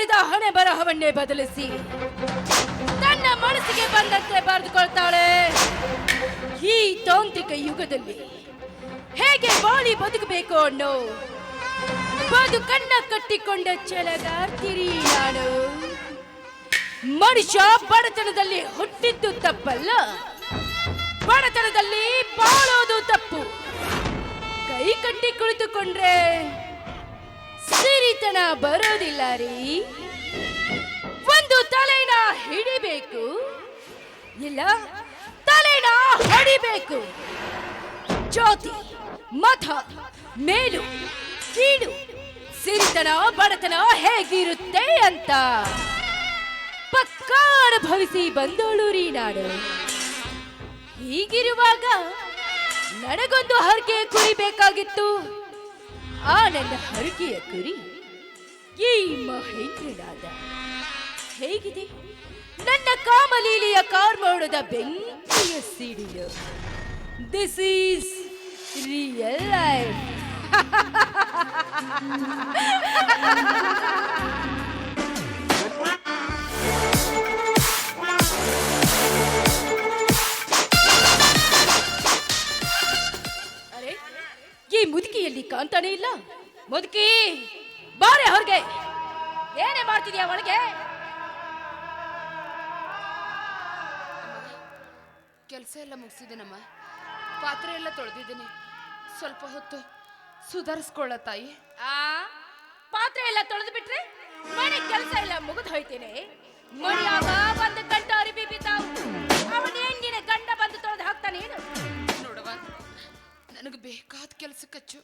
ಬಾರಿದ ಹಣೆ ಬರಹವನ್ನೇ ಬದಲಿಸಿ ತನ್ನ ಮನಸ್ಸಿಗೆ ಬಂದಂತೆ ಬರೆದುಕೊಳ್ತಾಳೆ. ಈ ತಾಂತ್ರಿಕ ಯುಗದಲ್ಲಿ ಹೇಗೆ ಬಾಳಿ ಬದುಕಬೇಕು ಅನ್ನೋ ಕಣ್ಣ ಕಟ್ಟಿಕೊಂಡ ಛಲಗಾರ್ತಿರಿ ನಾನು. ಮನುಷ್ಯ ಬಡತನದಲ್ಲಿ ಹುಟ್ಟಿದ್ದು ತಪ್ಪಲ್ಲ. ಬಡತನದಲ್ಲಿ ಬಾಳೋದು ತಪ್ಪು. ಕೈ ಕಟ್ಟಿ ಕುಳಿತುಕೊಂಡ್ರೆ ಸಿರಿತನ ಬರೋದಿಲ್ಲ ರೀ. ಒಂದು ತಲೆನ ಹಿಡಿಬೇಕು. ಇಲ್ಲ, ತಲೆನ ಹೊಡಿಬೇಕು. ಜ್ಯೋತಿ ಮತ ಮೇಲು, ಕೀಳು, ಸಿರಿತನ, ಬಡತನ ಹೇಗಿರುತ್ತೆ ಅಂತ. ಪಕ್ಕಾ ಅನುಭವಿಸಿ ಬಂದೋಳು ರೀ ನಾಡು ಹೀಗಿರುವಾಗ ನನಗೊಂದು ಹರಕೆ ಕುರಿಬೇಕಾಗಿತ್ತು. ಬೇಕಾಗಿತ್ತು ಆ ನನ್ನ ಹರಕೆಯ ಕುರಿ. ಈ ಮಹೇಂದ್ರನಾದ ಹೇಗಿದೆ? ನನ್ನ ಕಾಮಲೀಲಿಯ ಕಾರ್ಮೋಡದ ಬೆಂಕಿಯ ಸಿಡಿಲು. ದಿಸ್ ಈಸ್ ರಿಯಲ್ ಲೈಫ್ ಈ ಮುದುಕಿಯಲ್ಲಿ ಕಾಣ್ತಾನೆ ಇಲ್ಲ. ಮುದುಕಿ ಬಾರೆ ಅವ್ರಿಗೆ ಏನೇ ಮಾಡ್ತಿದ್ಯಾ ಒಳಗೆ? ಕೆಲಸ ಎಲ್ಲ ಮುಗಿಸಿದ್ದೀನಮ್ಮ ಪಾತ್ರೆ ಎಲ್ಲ ತೊಳೆದಿದ್ದೀನಿ. ಸ್ವಲ್ಪ ಹೊತ್ತು ಸುಧಾರಿಸ್ಕೊಳ್ಳ ತಾಯಿ. ಆ ಪಾತ್ರೆ ಎಲ್ಲ ತೊಳೆದು ಬಿಟ್ರೆ ಮನೆ ಕೆಲಸ ಎಲ್ಲ ಮುಗಿದು ಹೋಯ್ತೇನೆ. ಮಡಿಯಾಗ ಬಂದು ಗಂಡ ಅರಿಬಿ ಬಿದ್ದಾವು ಅವನೇನ್ ನಿನ್ನ ಗಂಡ ಬಂದು ತೊಳೆದು ಹಾಕ್ತಾನೇನು? ನೋಡವ. ನನಗೆ ಬೇಕಾದ ಕೆಲಸ ಕಚ್ಚು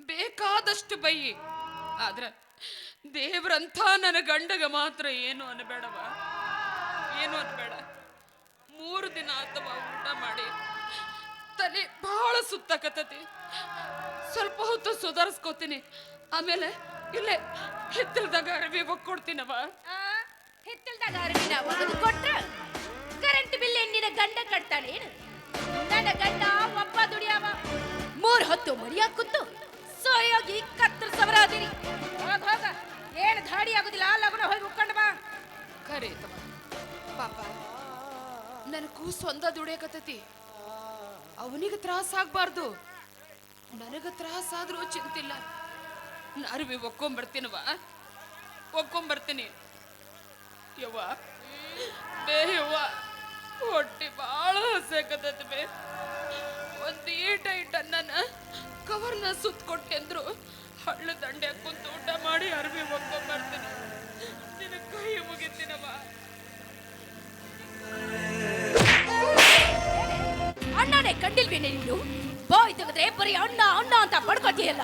ಬೇಕಾದಷ್ಟು ಬೈಯಿ. ಆದ್ರೆ ದೇವ್ರಂಥ ನನ್ನ ಗಂಡಗ ಮಾತ್ರ ಏನು ಅನ್ಬೇಡವ? ಏನು ಅನ್ಬೇಡ? ಮೂರು ದಿನ ಆತವ ಊಟ ಮಾಡಿ. ತಲೆ ಬಹಳ ಸುತ್ತಕತ್ತತಿ. ಸ್ವಲ್ಪ ಹೊತ್ತು ಸುಧಾರಿಸ್ಕೋತೀನಿ. ಆಮೇಲೆ ಇಲ್ಲೇ ಹಿತ್ತಲ್ದಾಗ ಅರವಿ ಒಕ್ಕೊಡ್ತೀನವ. ಹಿತ್ತಿಲ್ದಾಗ ಅರಿವಿನ ಒಗೆದು ಕರೆಂಟ್ ಬಿಲ್ ನಿನ್ನ ಗಂಡ ಕಟ್ತಾನೇನು ನನ್ನ ಗಂಡ, ಒಬ್ಬ ದುಡಿಯವ. ಮೂರ್ ಹೊತ್ತು ಮರಿಯಾಗ ಕೂತು ಸೋಯೋಗಿ ಕತ್ತರಿಸವರ ಅದಿರಿ ಹೋಗ ಹೋಗ. ಏನ್ ಧಾಡಿ ಆಗುದಿಲ್ಲ ಲಗುನ ಹೋಗಿ ಉಕ್ಕಂಡ ಬಾ. ಖರೆ ತಮ್ಮ. ಪಾಪ. ಕೂಸು ಒಂದ ದುಡಿಯಕತ್ತೈತಿ. ಅವನಿಗೆ ತ್ರಾಸ ಆಗ್ಬಾರ್ದು. ನನಗ ತ್ರಾಸ ಆದ್ರೂ ಚಿಂತಿಲ್ಲ. ಅರಿವಿ ಒಕ್ಕೊಂಬರ್ತೀನವ ಒಕ್ಕೊಂಬರ್ತೀನಿ. ಯವ್ವ. ಬೇ ಯವ್ವ ಹೊಟ್ಟಿ ಭಾಳ ಹಸಕತ್ತೈತಿ ಬೇ ಒಂದ್ ಈಟ ಇಟ್ಟ ನನ್ನ ಕವರ್ನ ಸುತ್ತ ಕೊಟ್ಟೆಂದ್ರು ಹಳ್ಳು ದಂಡೆ ಕುಂತು ಊಟ ಮಾಡಿ ಅರಿವಿ ಒಕ್ಕೊಂಬರ್ತೀನಿ ನಿನ್ನ ಕೈ ಮುಗಿತೀನವ ಅಣ್ಣನೇ ಕಂಡಿಲ್ವೇನೆ ನೀನು? ಬಾಯ್ ತೆಗೆದ್ರೆ ಬರೀ ಅಣ್ಣ ಅಣ್ಣ ಅಂತ ಬಡ್ಕೊತೀಯಲ್ಲ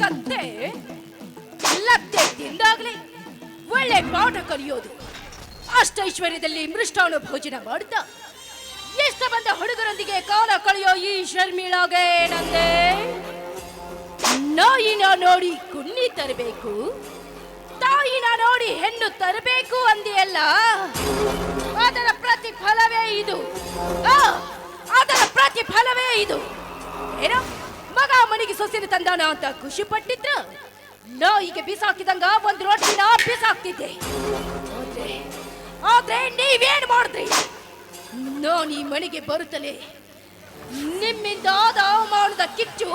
ಕತ್ತೆ, ಲತ್ತೆ ತಿಂದಾಗ್ಲಿ ಒಳ್ಳೆ ಪಾಠ ಕಲಿಯೋದು. ಅಷ್ಟೈಶ್ವರ್ಯದಲ್ಲಿ ಮೃಷ್ಟಾನು ಭೋಜನ ಮಾಡುತ್ತಾ ಎಷ್ಟು ಬಂದ ಹುಡುಗರೊಂದಿಗೆ ಕಾಲ ಕಳೆಯೋ ಈ ಶರ್ಮಿಳಾಗೆ ಏನಂದೆ ನಾಯಿನ ನೋಡಿ ಕುಣ್ಣಿ ತರಬೇಕು, ತಾಯಿನ ನೋಡಿ ಹೆಣ್ಣು ತರಬೇಕು ಅಂದಿಯಲ್ಲ? ಪ್ರತಿಫಲವೇ ಇದು. ಅದರ ಪ್ರತಿಫಲವೇ ಇದು. ಏನೋ ಮಗ ಮನೆಗೆ ಸೊಸಿನ ತಂದಾನ ಅಂತ ಖುಷಿ ಪಟ್ಟಿದ್ರ ಈಗ ಬಿಸಾಕಿದಂಗ ಒಂದ್ ನಾ ಬಿಸಾಕ್ತಿದ್ದೆ. ಆದ್ರೆ ನೀವೇನ್ ಮಾಡಿದ್ರಿ? ನಾನು ಈ ಮನೆಗೆ ಬರುತ್ತಲೇ. ನಿಮ್ಮಿಂದ ಆದ ಅವಮಾನದ ಕಿಚ್ಚು.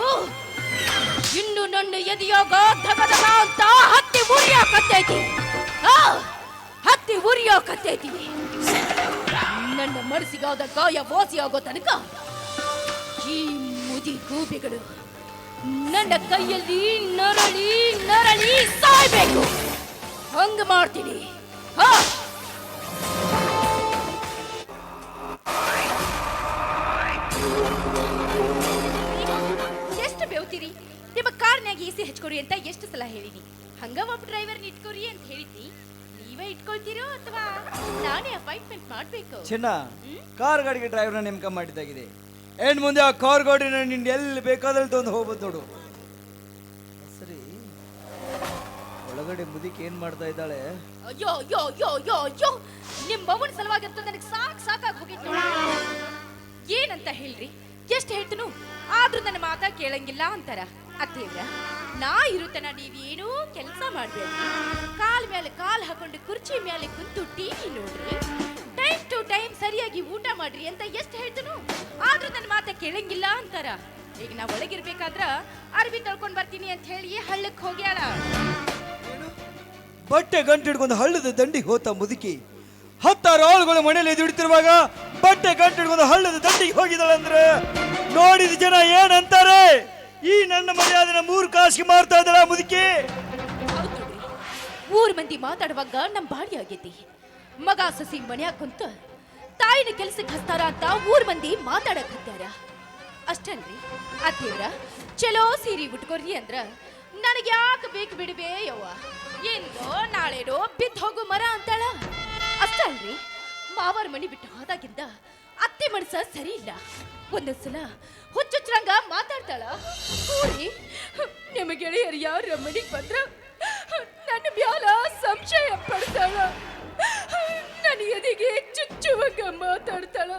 ಇನ್ನು ನನ್ನ ಎದೆಯೋಗ ಧಗಧಗ ಅಂತ ಹತ್ತಿ ಉರಿಯಾಕತ್ತೈತಿ ಆ, ಹತ್ತಿ ಉರಿಯಾಕತ್ತೈತಿ ನನ್ನ ಮರಸಿಗಾದ ಗಾಯ ವಾಸಿಯಾಗೋ ತನಕ ಈ ಮುದಿ ಗೂಬೆಗಳು ನನ್ನ ಕೈಯಲ್ಲಿ ನರಳಿ ನರಳಿ ಸಾಯ್ಬೇಕು. ಹಂಗ ಮಾಡ್ತೀನಿ. ಹಾ. ಎಷ್ಟು ಬೆವ್ತೀರಿ? ನಿಮ್ಮ ಕಾರ್ನ್ಯಾಗ ಎಸಿ ಹಚ್ಕೊರಿ ಅಂತ ಎಷ್ಟು ಸಲ ಹೇಳಿನಿ ಹಂಗ ಒಬ್ಬ ಡ್ರೈವರ್ ಇಟ್ಕೊರಿ ಅಂತ ಹೇಳಿದ್ನಿ ನೀವೇ ಇಟ್ಕೊಳ್ತೀರೋ ಅಥವಾ ನಾನೇ ಅಪಾಯಿಂಟ್ಮೆಂಟ್ ಮಾಡ್ಬೇಕು? ಚಿನ್ನ ಕಾರ್ ಗಾಡಿಗೆ ಡ್ರೈವರ್ನ ನೇಮಕ ಮಾಡಿದ್ದಾಗಿದೆ. ಏನ್ ಮುಂದೆ ಆ ಕಾರ್ ಗಾಡಿನ ನಿನ್ ಎಲ್ಲಿ ಬೇಕಾದಲ್ಲಿ ತಂದು ಹೋಗ್ಬೋದು ನೋಡು. ಸರಿ. ಒಳಗಡೆ ಮುದಿಕ್ ಏನ್ ಮಾಡ್ತಾ ಇದ್ದಾಳೆ? ಅಯ್ಯೋ ಅಯ್ಯೋ ಅಯ್ಯೋ ಅಯ್ಯೋ ಅಯ್ಯೋ! ನಿಮ್ ಸಲುವಾಗಿ ಅಂತ ನನಗೆ ಸಾಕ್ ಸಾಕಾಗಿ ಹೋಗಿತ್ತು ಏನಂತ ಹೇಳ್ರಿ? ಎಷ್ಟು ಹೇಳ್ತನು? ಆದ್ರೂ ನನ್ನ ಮಾತಾ ಕೇಳಂಗಿಲ್ಲ ಅಂತಾರ. ಅತ್ತೇವ್ರ ನಾ ಇರುತ್ತನ ನೀವೇನೂ ಕೆಲಸ ಮಾಡ್ಬೇಡಿ ಕಾಲ್ ಮೇಲೆ ಕಾಲ್ ಹಾಕೊಂಡು ಕುರ್ಚಿ ಮೇಲೆ ಕುಂತು ಟಿವಿ ನೋಡ್ರಿ. ಟೈಮ್ ಟು ಟೈಮ್ ಸರಿಯಾಗಿ ಊಟ ಮಾಡ್ರಿ ಅಂತ ಎಷ್ಟು ಹೇಳ್ತನು, ಆದ್ರೂ ನನ್ನ ಮಾತ ಕೇಳಂಗಿಲ್ಲ ಅಂತಾರ. ಈಗ ನಾ ಒಳಗಿರ್ಬೇಕಾದ್ರ ಅರ್ಬಿ ತಳ್ಕೊಂಡು ಬರ್ತೀನಿ ಅಂತ ಹೇಳಿ ಹಳ್ಳಕ್ಕೆ ಹೋಗ್ಯಾಳ ಬಟ್ಟೆ ಗಂಟು ಹಳ್ಳದ ದಂಡಿಗೆ ಹೋತ ಮುದುಕಿ. ಹತ್ತಾರು ಆಳುಗಳು ಮನೆಯಲ್ಲಿ ದುಡಿತಿರುವಾಗ ಬಟ್ಟೆ ಗಂಟು ಹಳ್ಳದ ದಂಡಿಗೆ ಹೋಗಿದಳಂದ್ರೆ ನೋಡಿದ ಜನ ಏನಂತಾರೆ? ಈ ನನ್ನ ಮರ್ಯಾದೆನ ಮೂರು ಕಾಸಿಗೆ ಮಾರ್ತಾ ಇದ್ದಾಳ ಮುದುಕಿ. ಮೂರು ಮಂದಿ ಮಾತಾಡುವಾಗ ನಮ್ ಬಾಡಿ ಆಗೈತಿ. ಮಗ ಸಸಿ ಮನ್ಯಾಗ ಕುಂತ ತಾಯಿನ ಕೆಲ್ಸಕ್ಕೆ ಹಸ್ತಾರ ಅಂತ ಮೂರ್ ಮಂದಿ ಮಾತಾಡಕ್ ಹತ್ತಾರ ಅಷ್ಟಲ್ರಿ ಅದೇವ್ರ ಚಲೋ ಸೀರೆ ಉಟ್ಕೊರ್ರಿ ಅಂದ್ರ ನನಗೆ ಯಾಕೆ ಬೇಕು ಬಿಡ್ಬೇ ಯವ್ವ? ಎಂದೋ ನಾಳೆನೋ ಬಿದ್ದ ಹೋಗು ಮರ ಅಂತಾಳ. ಅಷ್ಟಲ್ರಿ ಮಾವರ ಮನಿ ಬಿಟ್ಟು ಹೋದಾಗಿಂದ ಅತ್ತೆ ಮನಸ ಸರಿ ಇಲ್ಲ. ಒಂದೊಂದ್ಸಲ ಹುಚ್ಚುಚ್ರಂಗ ಮಾತಾಡ್ತಾಳ. ಕೂಡಿ ನಿಮ್ಮ ಗೆಳೆಯರು ಯಾರ ಮನೆಗೆ ಬಂದ್ರ ನನ್ನ ಮ್ಯಾಲ ಸಂಶಯ ಪಡ್ತಾಳ. ನನ್ನ ಎದೆಗೆ ಚುಚ್ಚುವಾಗ ಮಾತಾಡ್ತಾಳ.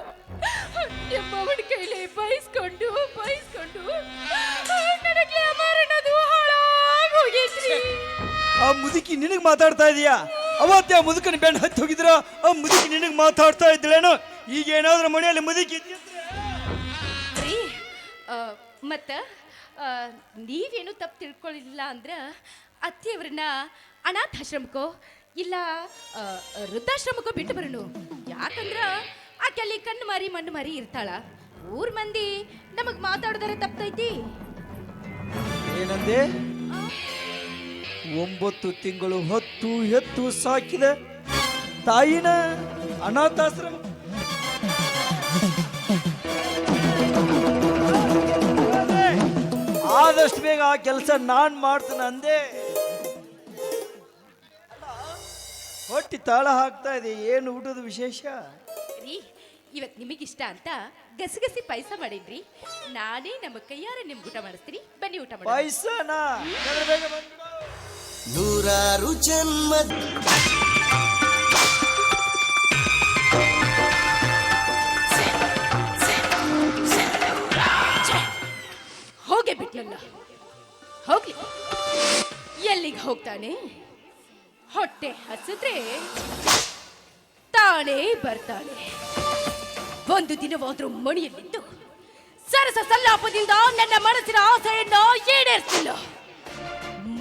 ನಿಮ್ಮವನ ಕೈಲಿ ಬಯಸ್ಕೊಂಡು ಬಯಸ್ಕೊಂಡು ನನಗೆ ಅನ್ನೋದು ಹಾಳಾಗೋಗೈತ್ರಿ ಆ ಮುದುಕಿ ನಿನಗೆ ಮಾತಾಡ್ತಾ ಇದೀಯಾ? ಅವತ್ತೆ ಆ ಮುದುಕನ ಬೆಣ್ಣ ಹತ್ತಿ ಹೋಗಿದ್ರ, ಆ ಮುದುಕಿ ನಿನಗೆ ಮಾತಾಡ್ತಾ ಇದ್ದಳೇನೋ ಈಗ ಏನಾದ್ರೂ ಮನೆಯಲ್ಲಿ ಮುದುಕಿ ಮತ್ತ ನೀವೇನು ತಪ್ಪು ತಿಳ್ಕೊಳ್ಳಿಲ್ಲ ಅಂದ್ರೆ ಅತ್ತಿಯವ್ರನ್ನ ಅನಾಥಾಶ್ರಮಕ್ಕೋ ಇಲ್ಲ ವೃದ್ಧಾಶ್ರಮಕ್ಕೋ ಬಿಟ್ಟು ಬರೋಣ ಯಾಕಂದ್ರೆ ಆಕೆ ಅಲ್ಲಿ ಕಣ್ಣು ಮಾರಿ ಮಣ್ಣು ಮಾರಿ ಇರ್ತಾಳ. ಊರ್ ಮಂದಿ ನಮಗ್ ಮಾತಾಡೋದಾರ ತಪ್ತೈತಿ ಏನಂದೆ? ಒಂಬತ್ತು ತಿಂಗಳು ಹೊತ್ತು ಎತ್ತು ಸಾಕಿದ ತಾಯಿನ ಅನಾಥಾಶ್ರಮ ಆದಷ್ಟು ಬೇಗ ಆ ಕೆಲಸ ನಾನು ಮಾಡ್ತೇನೆ ಅಂದೆ. ಅಲ್ಲ, ಹೊಟ್ಟಿ ತಾಳ ಹಾಕ್ತಾ ಇದೆ ಏನು ಊಟದ ವಿಶೇಷ? ರೀ ಇವತ್ತು ನಿಮಗಿಷ್ಟ ಅಂತ ಗಸಗಸಿ ಪಾಯಸ ಮಾಡಿದ್ರಿ ನಾನೇ ನಮ್ಮ ಕೈಯಾರ ನಿಮ್ಗೆ ಊಟ ಮಾಡಿಸ್ತೀನಿ. ಬನ್ನಿ ಊಟ ಮಾಡಿ ಪಾಯ್ಸನಾ? ಬೇಗ ಬೇಗ ಬಂದ್ಬಿಡು. ನೂರಾರು ಜನ್ಮ ಹೋಗೇ ಬಿಟ್ಲಲ್ಲ. ಹೋಗ್ಲಿ. ಎಲ್ಲಿಗೆ ಹೋಗ್ತಾನೆ? ಹೊಟ್ಟೆ ಹಸಿದ್ರೆ ತಾನೇ ಬರ್ತಾನೆ. ಒಂದು ದಿನವಾದ್ರೂ ಮಣಿಯಲ್ಲಿದ್ದು ಸರಸ ಸಲ್ಲಾಪದಿಂದ ನನ್ನ ಮನಸ್ಸಿನ ಆಸೆಯನ್ನು ಈಡೇರಿಸಿಲ್ಲ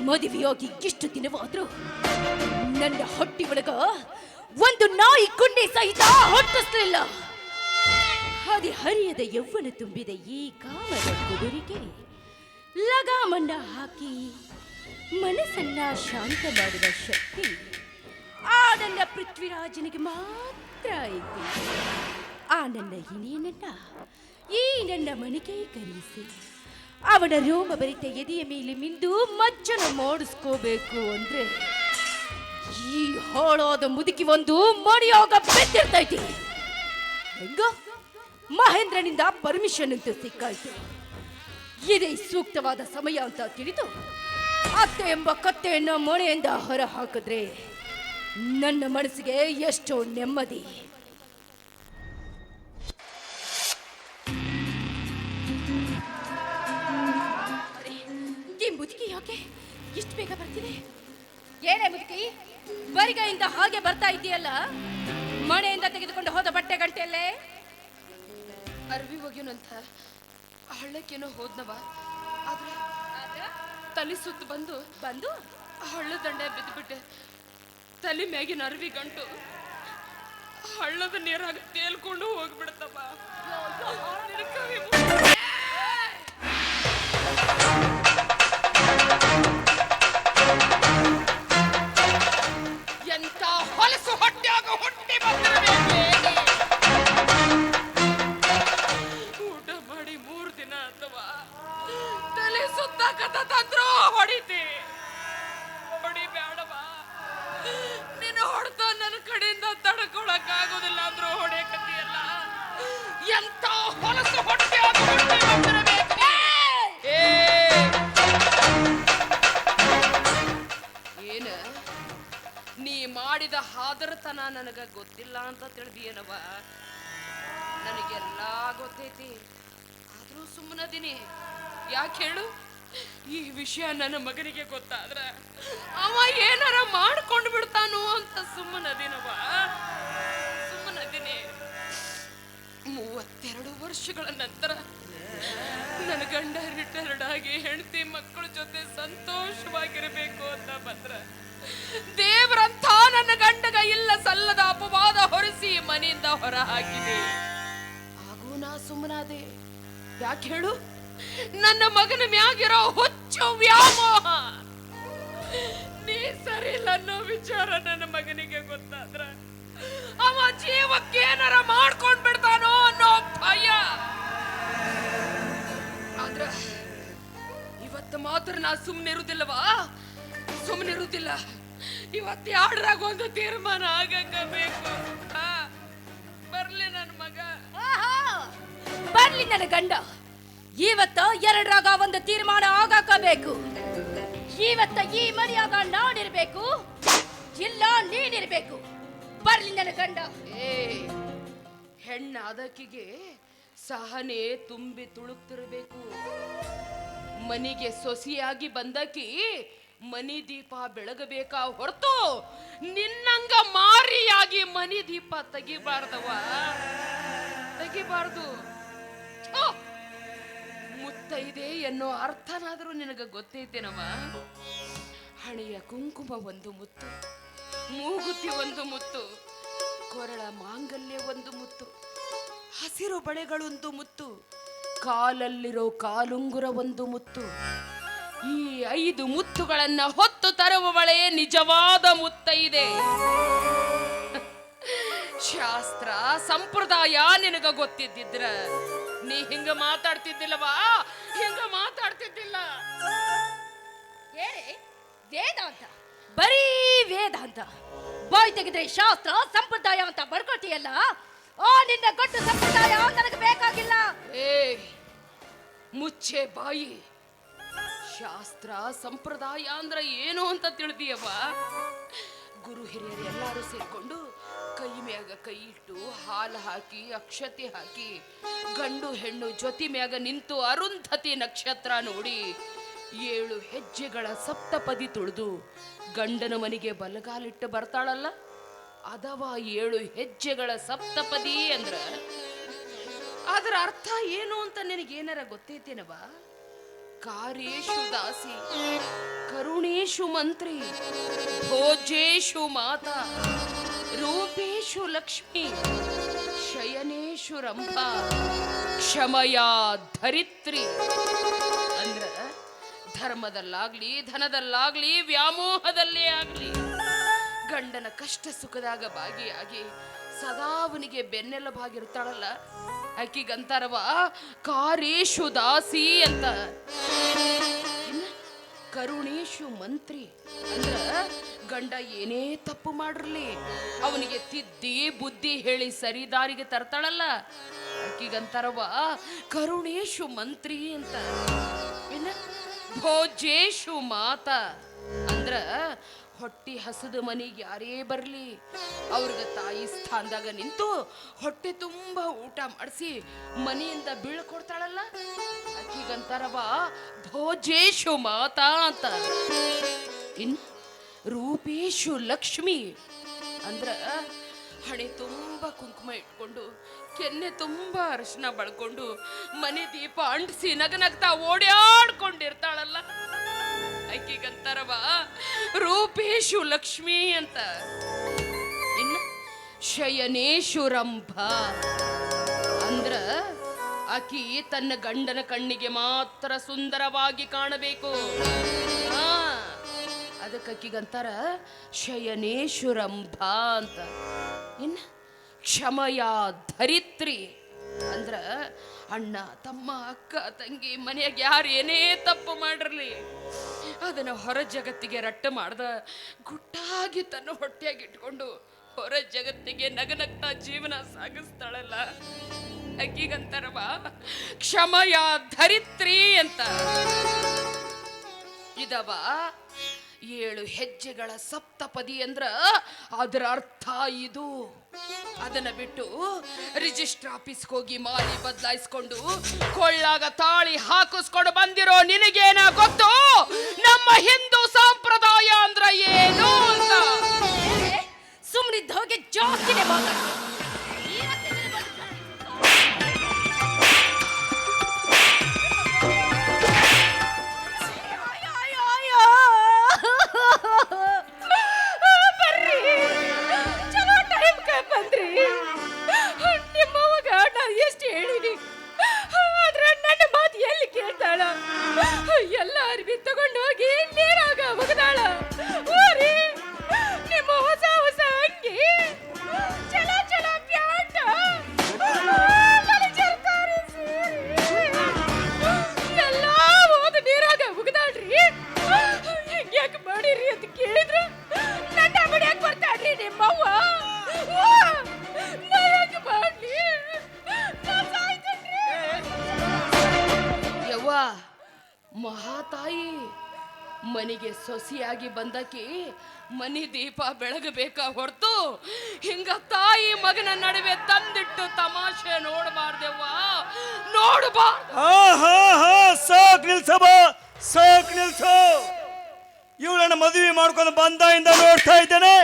ಮದುವೆಯಾಗಿ ಇಷ್ಟು ದಿನವಾದ್ರೂ ನನ್ನ ಹೊಟ್ಟಿ ಒಳಗ ಒಂದು ನಾಯಿ ಕುಂಡಿ ಸಹಿತ ಹೊಟ್ಟಿಸ್ಲಿಲ್ಲ. ಹದಿ ಹರಿಯದ ಯೌವನ ತುಂಬಿದ ಈ ಕಾಮದ ಕುದುರೆಗೆ ಲಗಾಮನ್ನ ಹಾಕಿ ಮನಸ್ಸನ್ನ ಶಾಂತ ಮಾಡುವ ಶಕ್ತಿ ಆ ಪೃಥ್ವಿರಾಜನಿಗೆ ಮಾತ್ರ ಐತಿ. ಆ ನನ್ನ ಹಿರಿಯನನ್ನ ಈ ನನ್ನ ಮನೆಗೆ ಕರೆಸಿ, ಅವನ ರೋಮ ಭರಿತ ಎದೆಯ ಮೇಲೆ ಮಿಂದು ಮಜ್ಜನ ಮಾಡಿಸ್ಕೋಬೇಕು ಅಂದ್ರೆ ಈ ಹಾಳಾದ ಮುದುಕಿ ಒಂದು ಮಡಿಯೋಗ ಬಿದ್ದಿರ್ತೈತಿ. ಹೆಂಗ, ಮಹೇಂದ್ರನಿಂದ ಪರ್ಮಿಷನ್ ಅಂತ ಸಿಕ್ಕಾಯ್ತು. ಇದೇ ಸೂಕ್ತವಾದ ಸಮಯ ಅಂತ ತಿಳಿದು ಅತ್ತೆ ಎಂಬ ಕತ್ತೆಯನ್ನ ಮೊಣೆಯಿಂದ ಹೊರ ಹಾಕಿದ್ರೆ ನನ್ನ ಮನಸ್ಸಿಗೆ ಎಷ್ಟೋ ನೆಮ್ಮದಿ. ಈ ಮುದುಕಿ ಯಾಕೆ ಇಷ್ಟು ಬೇಗ ಬರ್ತಿದೆ? ಏನೇ ಮುದುಕಿ, ಬರಿಗೈಯಿಂದ ಹಾಗೆ ಬರ್ತಾ ಇದೆಯಲ್ಲ ಮನೆಯಿಂದ ತೆಗೆದುಕೊಂಡು ಹೋದ ಬಟ್ಟೆ ಗಂಟೆಯಲ್ಲೇ? ಅರ್ವಿ ಹೋಗ್ಯವನಂತ ಹಳ್ಳಕ್ಕೇನೋ ಹೋದ್ನವ. ಆದ್ರೆ ತಲೆ ಸುತ್ತು ಬಂದು ಬಂದು? ಹಳ್ಳ ದಂಡೆ ಬಿದ್ದುಬಿಟ್ಟೆ ತಲೆ ಮ್ಯಾಗಿನ ಅರ್ವಿ ಗಂಟು. ಹಳ್ಳದ ನೀರಾಗ ತೇಲ್ಕೊಂಡು ಹೋಗ್ಬಿಡ್ತವ ಎಂತ ಹೊಲಸು ಹೊಟ್ಟೆಯಾಗ ಹುಟ್ಟಿ ಬಂದಿರಬೇಕು. ಸುಮ್ಮನದೀನಿ ಯಾಕೆ ಹೇಳು? ಈ ವಿಷಯ ನನ್ನ ಮಗನಿಗೆ ಗೊತ್ತಾದ್ರ ಅವ ಏನಾರ ಮಾಡ್ಕೊಂಡು ಬಿಡ್ತಾನೋ ಅಂತ ಸುಮ್ಮನದಿನವ ಸುಮ್ಮನದಿನಿ ಮೂವತ್ತೆರಡು ವರ್ಷಗಳ ನಂತರ ನನ್ನ ಗಂಡ ರಿಟೈರ್ಡ್ ಆಗಿ ಹೆಂಡತಿ ಮಕ್ಕಳ ಜೊತೆ ಸಂತೋಷವಾಗಿರಬೇಕು ಅಂತ ಬಂದ್ರ ದೇವರಂತ ನನ್ನ ಗಂಡಗ ಇಲ್ಲ ಸಲ್ಲದ ಅಪವಾದ ಹೊರಿಸಿ ಮನೆಯಿಂದ ಹೊರ ಹಾಕಿದೆ. ಹಾಗೂ ನಾ ಸುಮ್ಮನಾದೆ ಯಾಕೆ ಹೇಳು? ನನ್ನ ಮಗನ ಮ್ಯಾಗಿರೋ ಹುಚ್ಚು ವ್ಯಾಮೋಹ. ನೀ ಸರಿ ಇಲ್ಲ ಅನ್ನೋ ವಿಚಾರ ನನ್ನ ಮಗನಿಗೆ ಗೊತ್ತಾದ್ರ ಅವ ಜೀವಕ್ಕೆ ಏನಾರ ಮಾಡ್ಕೊಂಡ್ ಬಿಡ್ತಾನೋ ಅನ್ನೋ ಭಯ. ಆದ್ರ ಇವತ್ತು ಮಾತ್ರ ನಾ ಸುಮ್ಮನಿರುದಿಲ್ಲವಾ ಸುಮ್ಮನಿರುದಿಲ್ಲ ಇವತ್ತು ಯಾಡ್ರಾಗ ಒಂದು ತೀರ್ಮಾನ ಆಗಂಗ ಬೇಕು ಆ, ಬರ್ಲಿ ನನ್ನ ಮಗ! ಬರ್ಲಿ ನನ್ನ ಗಂಡ. ಇವತ್ತ ಎರಡರಾಗ ಒಂದು ತೀರ್ಮಾನ ಆಗಾಕಬೇಕು. ಇವತ್ತ ಈ ಮನೆಯಾಗ ನಾನಿರ್ಬೇಕು ಇಲ್ಲ ನೀನಿರ್ಬೇಕು. ಬರ್ಲಿ ನನ್ನ ಗಂಡ. ಏ ಅದಕ್ಕಿಗೆ ಸಹನೆ ತುಂಬಿ ತುಳುಕ್ತಿರ್ಬೇಕು. ಮನಿಗೆ ಸೊಸಿಯಾಗಿ ಬಂದಕಿ ಮನಿ ದೀಪ ಬೆಳಗಬೇಕಾ ಹೊರತು ನಿನ್ನಂಗ ಮಾರಿಯಾಗಿ ಮನಿ ದೀಪ ತೆಗಿಬಾರ್ದವ ತೆಗಿಬಾರ್ದು! ಮುತ್ತೈದೆ ಎನ್ನೋ ಅರ್ಥನಾದರೂ ನಿನಗೆ ಗೊತ್ತೈತೇನವ ಹಣೆಯ ಕುಂಕುಮ ಒಂದು ಮುತ್ತು, ಮೂಗುತಿ ಒಂದು ಮುತ್ತು, ಕೊರಳ ಮಾಂಗಲ್ಯ ಒಂದು ಮುತ್ತು, ಹಸಿರು ಬಳೆಗಳೊಂದು ಮುತ್ತು, ಕಾಲಲ್ಲಿರೋ ಕಾಲುಂಗುರ ಒಂದು ಮುತ್ತು. ಈ ಐದು ಮುತ್ತುಗಳನ್ನ ಹೊತ್ತು ತರುವವಳೇ ನಿಜವಾದ ಮುತ್ತೈದೆ. ಶಾಸ್ತ್ರ, ಸಂಪ್ರದಾಯ ನಿನಗ ಗೊತ್ತಿದ್ದಿದ್ರ ನೀ ಹಿಂಗ ಮಾತಾಡ್ತಿದ್ದಿಲ್ಲವಾ? ಹಿಂಗ ಮಾತಾಡ್ತಿದ್ದಿಲ್ಲ. ಹೇಳಿ ವೇದಾಂತ. ಬರೀ ವೇದಾಂತ. ಬಾಯ್ ತೆಗೆದ್ರೆ ಶಾಸ್ತ್ರ ಸಂಪ್ರದಾಯ ಅಂತ ಬರ್ಕೊಳ್ತೀಯಲ್ಲ ಓ ನಿನ್ನ ಗಟ್ಟು ಸಂಪ್ರದಾಯ ನನಗೆ ಬೇಕಾಗಿಲ್ಲ. ಏ ಮುಚ್ಚೆ ಬಾಯಿ. ಶಾಸ್ತ್ರ ಸಂಪ್ರದಾಯ ಅಂದ್ರೆ ಏನು ಅಂತ ತಿಳಿದಿಯವ್ವ? ಗುರು ಹಿರಿಯರು ಎಲ್ಲರೂ ಸೇರ್ಕೊಂಡು ಕೈ ಮ್ಯಾಗ ಕೈ ಇಟ್ಟು, ಹಾಲು ಹಾಕಿ, ಅಕ್ಷತೆ ಹಾಕಿ, ಗಂಡು ಹೆಣ್ಣು ಜೊತೆ ಮ್ಯಾಗ ನಿಂತು ಅರುಂಧತಿ ನಕ್ಷತ್ರ ನೋಡಿ ಏಳು ಹೆಜ್ಜೆಗಳ ಸಪ್ತಪದಿ ತುಳಿದು ಗಂಡನ ಮನೆಗೆ ಬಲಗಾಲಿಟ್ಟು ಬರ್ತಾಳಲ್ಲ? ಅದವ ಏಳು ಹೆಜ್ಜೆಗಳ ಸಪ್ತಪದಿ ಅಂದ್ರ. ಅದರ ಅರ್ಥ ಏನು ಅಂತ ನಿನಗೇನಾರ ಗೊತ್ತೈತೇನವ ಕಾರ್ಯೇಶು ದಾಸಿ, ಕರುಣೇಶು ಮಂತ್ರಿ, ಭೋಜೇಶು ಮಾತಾ. ರೂಪೇಶು ಲಕ್ಷ್ಮಿ, ಶಯನೇಶು ರಂಭ, ಕ್ಷಮಯ ಧರಿತ್ರಿ. ಅಂದ್ರ ಧರ್ಮದಲ್ಲಾಗ್ಲಿ, ಧನದಲ್ಲಾಗ್ಲಿ, ವ್ಯಾಮೋಹದಲ್ಲೇ ಆಗ್ಲಿ, ಗಂಡನ ಕಷ್ಟ ಸುಖದಾಗ ಭಾಗಿಯಾಗಿ ಸದಾ ಅವನಿಗೆ ಬೆನ್ನೆಲುಬಾಗಿರ್ತಾಳಲ್ಲ ಆಕಿಗಂತಾರವ ಕಾರೇಶು ದಾಸಿ ಅಂತ. ಕರುಣೇಶು ಮಂತ್ರಿ ಅಂದ್ರ ಗಂಡ ಏನೇ ತಪ್ಪು ಮಾಡಿರ್ಲಿ, ಅವನಿಗೆ ತಿದ್ದಿ ಬುದ್ಧಿ ಹೇಳಿ ಸರಿ ದಾರಿಗೆ ತರ್ತಾಳಲ್ಲ. ಆಕಿಗಂತಾರವ, ಕರುಣೇಶು ಮಂತ್ರಿ ಅಂತ. ಏನ? ಭೋಜೇಶು ಮಾತ ಅಂದ್ರ, ಹೊಟ್ಟಿ ಹಸದ ಮನೆಗೆ ಯಾರೇ ಬರಲಿ, ಅವ್ರಿಗೆ ತಾಯಿ ಸ್ಥಾನದಾಗ ನಿಂತು ಹೊಟ್ಟೆ ತುಂಬ ಊಟ ಮಾಡಿಸಿ ಮನೆಯಿಂದ ಬೀಳ್ಕೊಡ್ತಾಳಲ್ಲ ಆಕಿಗಂತಾರವ, ಭೋಜೇಶು ಮಾತಾ ಅಂತ. ರೂಪೇಶು ಲಕ್ಷ್ಮಿ ಅಂದ್ರ ಹಣೆ ತುಂಬ ಕುಂಕುಮ ಇಟ್ಕೊಂಡು, ಕೆನ್ನೆ ತುಂಬ ಅರಶಿನ ಬಳ್ಕೊಂಡು, ಮನೆ ದೀಪ ಅಂಟಿಸಿ ನಗನಗ್ತಾ ಓಡ್ಯಾಡ್ಕೊಂಡಿರ್ತಾಳಲ್ಲ. ಆಕಿಗಂತಾರವ ರೂಪೇಶು ಲಕ್ಷ್ಮಿ ಅಂತ. ಇನ್ನು ಶಯನೇಶುರಂಭ ಅಂದ್ರ ಆಕಿ ತನ್ನ ಗಂಡನ ಕಣ್ಣಿಗೆ ಮಾತ್ರ ಸುಂದರವಾಗಿ ಕಾಣಬೇಕು. ಅದಕ್ಕೆ ಆಕಿಗಂತಾರ ಶಯನೇಶು ರಂಭ ಅಂತ. ಇನ್ನು, ಕ್ಷಮಯ ಧರಿತ್ರಿ ಅಂದ್ರೆ, ಅಣ್ಣ, ತಮ್ಮ, ಅಕ್ಕ, ತಂಗಿ, ಮನೆಯಾಗ ಯಾರು ಏನೇ ತಪ್ಪು ಮಾಡಿರಲಿ, ಅದನ್ನ ಹೊರ ಜಗತ್ತಿಗೆ ರಟ್ಟ ಮಾಡ್ದ ಗುಟ್ಟಾಗಿ ತನ್ನ ಹೊಟ್ಟೆಯಾಗಿ ಇಟ್ಕೊಂಡು ಹೊರ ಜಗತ್ತಿಗೆ ನಗನಗ್ತಾ ಜೀವನ ಸಾಗಿಸ್ತಾಳಲ್ಲ. ಅಕ್ಕಿಗಂತಾರವ ಕ್ಷಮಯ ಧರಿತ್ರಿ ಅಂತ. ಇದವ ಏಳು ಹೆಜ್ಜೆಗಳ ಸಪ್ತಪದಿ ಅಂದ್ರ ಅದರ ಅರ್ಥ ಇದು. ಅದನ್ನ ಬಿಟ್ಟು ರಿಜಿಸ್ಟರ್ ಆಫೀಸ್ಗೆ ಹೋಗಿ ಮಾಲಿ ಬದಲಾಯಿಸ್ಕೊಂಡು ಕೊಳ್ಳಾಗ ತಾಳಿ ಹಾಕಿಸ್ಕೊಂಡು ಬಂದಿರೋ ನಿನಗೇನ ಗೊತ್ತು? ನಮ್ಮ ಹಿಂದೂ ಸಂಪ್ರದಾಯ ಅಂದ್ರ ಏನು ಅಂತ? ಸುಮ್ಮನಿದ್ದ ಹೋಗಿ ಜಾಸ್ತಿನೇ ಮಾತಾಡ್ತೀನಿ ಸೊಸಿಯಾಗಿ ಬಂದಕಿ ಮನಿ ದೀಪ ಬೆಳಗಬೇಕ ಹೊರತು ಹಿಂಗ ತಾಯಿ ಮಗನ ನಡುವೆ ತಂದಿಟ್ಟು ತಮಾಷೆ ನೋಡಬಾರ್ದೆವ್ವ. ನೋಡಬಾರ್ದು ಸಾಕ್ ಸಾಕ್ ಇವಳನ್ನ ಮದುವೆ ಮಾಡ್ಕೊಂಡು ಇಂದ ನೋಡ್ತಾ ಇದ್ದೇನೆ.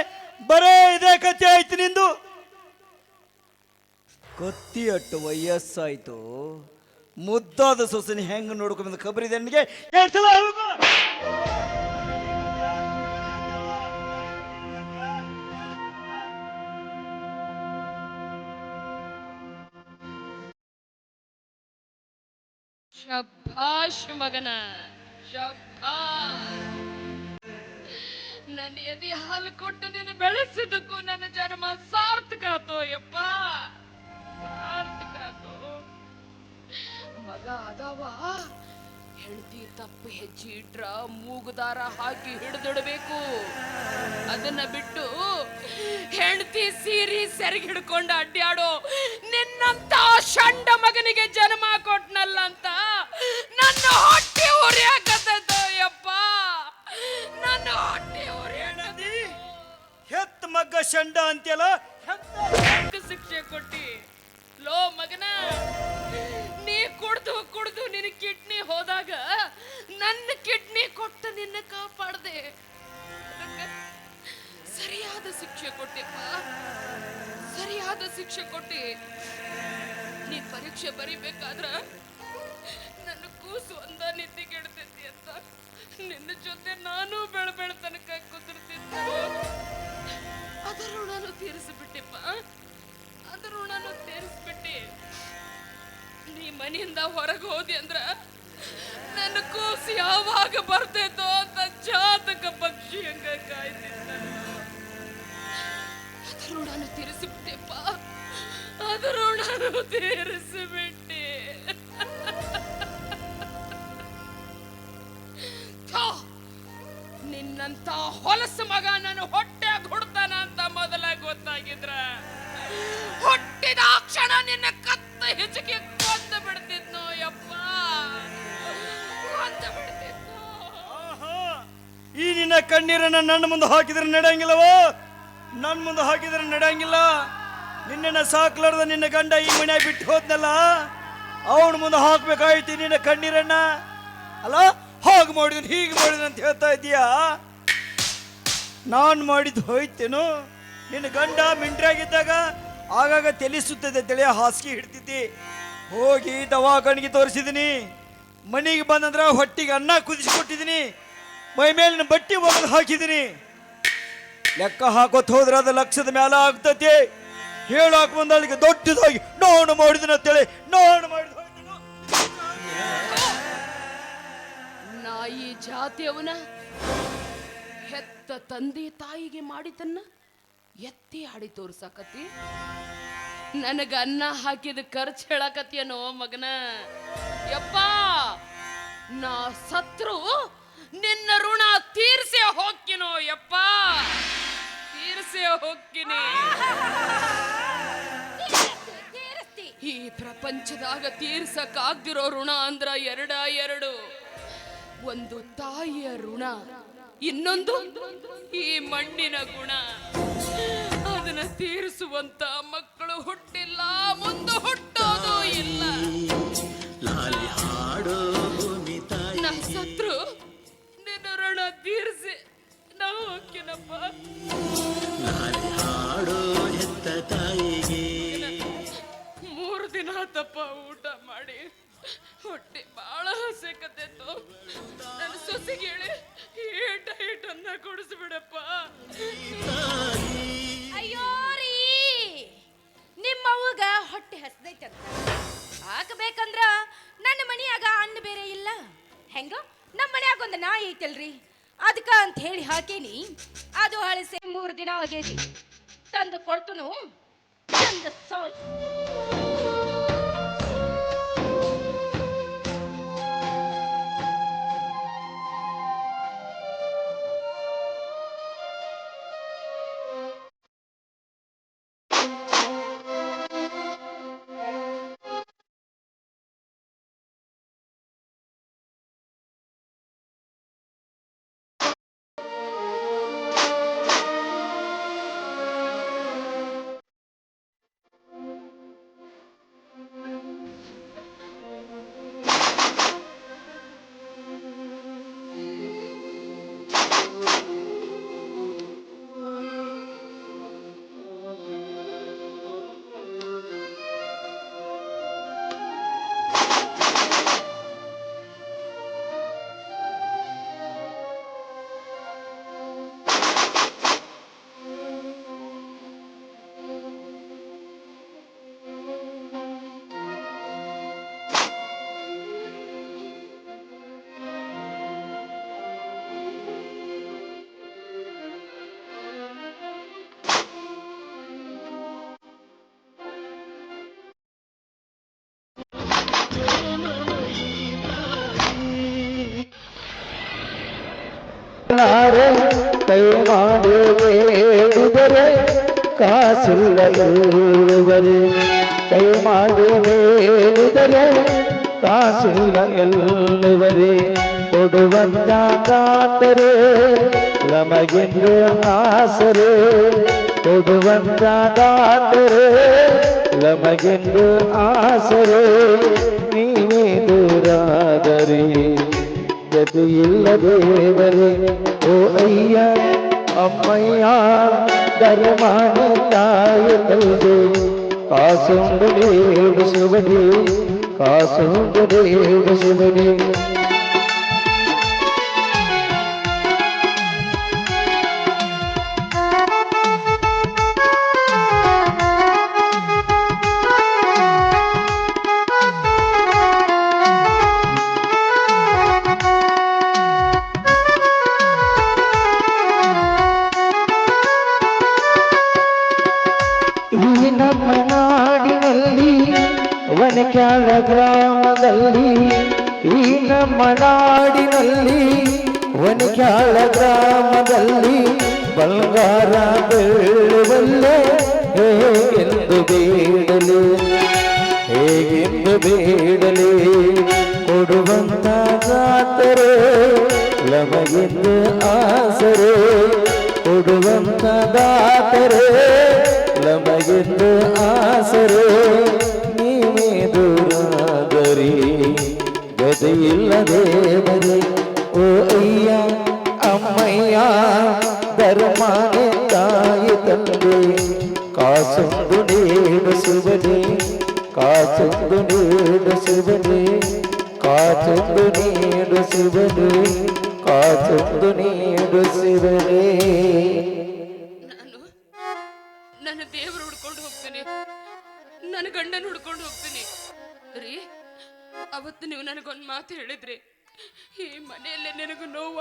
ಬರೇ ಇದೇ ಕತ್ತಿ ಆಯ್ತು ನಿಂದು. ಕತ್ತಿ ಅಟ್ಟು ವಯಸ್ಸಾಯ್ತು. ಮುದ್ದಾದ ಸೊಸೆನ ಹೆಂಗ್ ನೋಡ್ಕೊಂಬಂದು ಖಬರಿದೆ ನನಗೆ? ಶಭಾಷ್ ನನ್ನ ಎದಿ ಹಾಲು ಕೊಟ್ಟು ನೀನು ಬೆಳೆಸಿದಕ್ಕೂ ನನ್ನ ಜನ್ಮ ಸಾರ್ಥಕ ಆತೋ ಯಪ್ಪ. ಮಗ ಅದಾವ ಹೆಂಡತಿ ತಪ್ಪು ಹೆಜ್ಜೆ ಇಟ್ರ ಮೂಗುದಾರ ಹಾಕಿ ಹಿಡಿದಿಡಬೇಕು. ಅದನ್ನ ಬಿಟ್ಟು ಹೆಂಡತಿ ಸೀರಿ ಸೆರಗಿ ಹಿಡ್ಕೊಂಡು ಅಡ್ಡಾಡೋ ನಿನ್ನಂತ ಶಂಡ ಮಗನಿಗೆ ಜನ್ಮ ಕೊಟ್ನಲ್ಲ ಅಂತ. ನನ್ನ ಹೊಟ್ಟೆ ಉರಿಯಾಕತ್ತೈತೋ ಯಪ್ಪ ನನ್ನ ಹೊಟ್ಟೆ ಉರಿಯಾಕತ್ತಿ ಹೆತ್ತ ಮಗ್ಗ ಶಂಡ ಅಂತೆಲ್ಲ ಹೆತ್ತ ಶಿಕ್ಷೆ ಕೊಟ್ಟಿ. ಲೋ ಮಗನ ನೀ ಕುಡ್ದು ಕುಡ್ದು ನಿನ್ನ ಕಿಡ್ನಿ ಹೋದಾಗ ನನ್ನ ಕಿಡ್ನಿ ಕೊಟ್ಟು ನಿನ್ನ ಕಾಪಾಡ್ದೆ. ಸರಿಯಾದ ಶಿಕ್ಷೆ ಕೊಟ್ಟಿಪ್ಪ. ಸರಿಯಾದ ಶಿಕ್ಷೆ ಕೊಟ್ಟಿ. ನೀ ಪರೀಕ್ಷೆ ಬರಿಬೇಕಾದ್ರ ನನ್ನ ಸ್ವಂತ ನಿದ್ದೆ ಕೆಡ್ತೈತಿ ಅಂತ. ನಿನ್ನ ಜೊತೆ ನಾನು ಬೆಳ ಬೆಳ ತನಕ ಕುದುರ್ತಿದ್ದೆ. ಅದರ ಋಣನು ತೀರಿಸಿಬಿಟ್ಟಿಪ್ಪ. ಅದರ ಋಣನು ತೀರಿಸ್ಬಿಟ್ಟಿ ನೀ ಮನೆಯಿಂದ ಹೊರಗೆ ಹೋದಿ ಅಂದ್ರ ನನ್ನ ಕೂಸು ಯಾವಾಗ ಬರ್ತೈತೋ ನನ್ನ ಮುಂದೆ ಹಾಕಿದ್ರೆ ನಡೆಯಂಗಿಲ್ಲವೋ? ನನ್ನ ಮುಂದೆ ಹಾಕಿದ್ರೆ ನಡೆಯಂಗಿಲ್ಲ. ನಿನ್ನನ್ನ ಸಾಕ್ಲಾರ್ದ ನಿನ್ನ ಗಂಡ ಈ ಮನೆ ಬಿಟ್ಟು ಹೋದ್ನಲ್ಲ, ಅವನ ಮುಂದೆ ಹಾಕ್ಬೇಕಾಯ್ತು ನಿನ್ನ ಕಣ್ಣೀರನ್ನ? ಅಲ್ಲ, ಹಾಗೆ ಮಾಡಿದ್ರು ಹೀಗೆ ಮಾಡಿದ್ರು ಅಂತ ಹೇಳ್ತಾ ಇದೀಯಾ ನಾನು ಮಾಡಿದ್ದು ಹೋಯ್ತೇನು? ನಿನ್ನ ಗಂಡ ಮಿಂಟ್ರಾಗಿದ್ದಾಗ ಆಗಾಗ ತೆಲಿಸುತ್ತದೆ ತಿಳಿಯ ಹಾಸಿಗೆ ಹಿಡ್ತಿದ್ದಿ ಹೋಗಿ ದವಾಖಾನಿಗೆ ತೋರಿಸಿದ್ದೀನಿ ಮನೆಗೆ ಬಂದಂದ್ರೆ ಹೊಟ್ಟಿಗೆ ಅನ್ನ ಕುದಿಸಿಕೊಟ್ಟಿದ್ದೀನಿ ಮೈ ಮೇಲಿನ ಬಟ್ಟಿ ಒಗೆದು ಹಾಕಿದೀನಿ ಲೆಕ್ಕ ಹಾಕೋತ್ ಹೋದ್ರೆ ಅದು ಲಕ್ಷದ ಮೇಲೆ ಆಗ್ತತಿ. ಹೇಳಾಕ ಬಂದಳಿಗೆ ದೊಡ್ಡದಾಗಿ, ನೋಡು ಮಾಡಿದಿನ ಅಂತೇಳಿ, ನೋಡು ಮಾಡಿದ ನಾಯಿ ಜಾತಿಯವನ ಹೆತ್ತ ತಂದೆ ತಾಯಿಗೆ ಮಾಡಿದ್ದನ್ನ ಎತ್ತಿ ಆಡಿ ತೋರ್ಸಾಕತಿ ನನಗ ಅನ್ನ ಹಾಕಿದ ಖರ್ಚು ಹೇಳಾಕತಿಯನೋ ಮಗನ. ಯಪ್ಪ, ನಾ ಸತ್ರು ನಿನ್ನ ಋಣ ತೀರ್ಸೆ ಹೋಕ್ಕಿನೋ ಯಪ್ಪ? ತೀರ್ಸೆ ಹೋಕ್ಕಿನಿ. ಈ ಪ್ರಪಂಚದಾಗ ತೀರ್ಸಕ್ಕಾಗ್ದಿರೋ ಋಣ ಅಂದ್ರ ಎರಡ ಎರಡು. ಒಂದು ತಾಯಿಯ ಋಣ, ಇನ್ನೊಂದು ಈ ಮಣ್ಣಿನ ಗುಣ. ಅದನ್ನ ತೀರಿಸುವಂತ ಮಕ್ಕಳು ಹುಟ್ಟಿಲ್ಲ, ಮುಂದೆ ಹುಟ್ಟೋದು ಇಲ್ಲ. ಋಣ ತೀರಿಸಿ ನಾವು ಹೋಗ್ತೀನಪ್ಪ. ಹಾಡೋ ಹೆತ್ತ ತಾಯಿಗೆ. ಮೂರು ದಿನ ತಪ್ಪ ಊಟ ಮಾಡಿ. ಹೊಟ್ಟೆ ಬಹಳ ಹಸೆಕತ್ತಿತ್ತು ನನ್ನ ಸೊಸೆಗೆ ಹೇಳಿ ಏಟ ಏಟನ್ನ ಕೊಡಿಸ್ಬಿಡಪ್ಪ. ಅಯ್ಯೋ! ಒಂದು ಅದಕ್ಕೆ ಅಂತ ಹೇಳಿ ಹಾಕೇನಿ. ಅದು ಹಳಸೆ ಮೂರು ದಿನ ಆಗೇತಿ. ತಂದು ಕೊಡ್ತನು. ತಂದು ಸೋಲ್ ಕೈ ಮಾಡಿ ಬೇಡಿದರೆ ಕಾಸಿಲ್ಲ ಎಲ್ಲುವರೆ ಕೈ ಮಾಡಿ ಬೇಡಿದರೆ ಕಾಸಿಲ್ಲ ಎಲ್ಲುವರೆ ಕೊಡುವಂತ ಕಾತರೆ ನಮಗೆಂದು ಆಸರೆ ಕೊಡುವಂತ ಕಾತರೆ ನಮಗೆಂದು ಆಸರೆ ನೀವೇ ದೂರಾದರೆ ಗತಿಯಿಲ್ಲ ದೇವರೇ ಓ ಅಯ್ಯ ಅಮ್ಮಯ್ಯ ಧರ್ಮಾನ ತಾಯ ತಂದೆ ಕಾಸೊಂದು ನೀಡು ಶಿವನೇ ನಮಗೆಂದು ಆಸರೆ, ಕೊಡುವಂತ ದಾತರೆ ನಮಗೆಂದು ಆಸರೆ ನೀವೇ ದೂರಾದರಿ ಗದೆಯಿಲ್ಲ ದೇವರೇ ಓ ಅಯ್ಯ, ಅಮ್ಮಯ್ಯ, ಧರ್ಮಾನೆ ತಾಯಿ ತಂದೆ, ಕಾಸೊಂದು ನೀಡು ಶಿವನೇ ಕಾಸೊಂದು ನೀಡು ಶಿವನೇ ಕಾಸೊಂದು ಕಾಸೊಂದು ನೀಡು ನಾನು, ನನ್ನ ದೇವರು ಹುಡ್ಕೊಂಡು ಹೋಗ್ತೀನಿ. ನನ್ನ ಗಂಡನ ಹುಡ್ಕೊಂಡು ಹೋಗ್ತೀನಿ. ರೀ, ಅವತ್ತು ನೀವು ನನಗೊಂದು ಮಾತು ಹೇಳಿದ್ರಿ. ಈ ಮನೆಯಲ್ಲೇ ನಿನಗೂ ನೋವು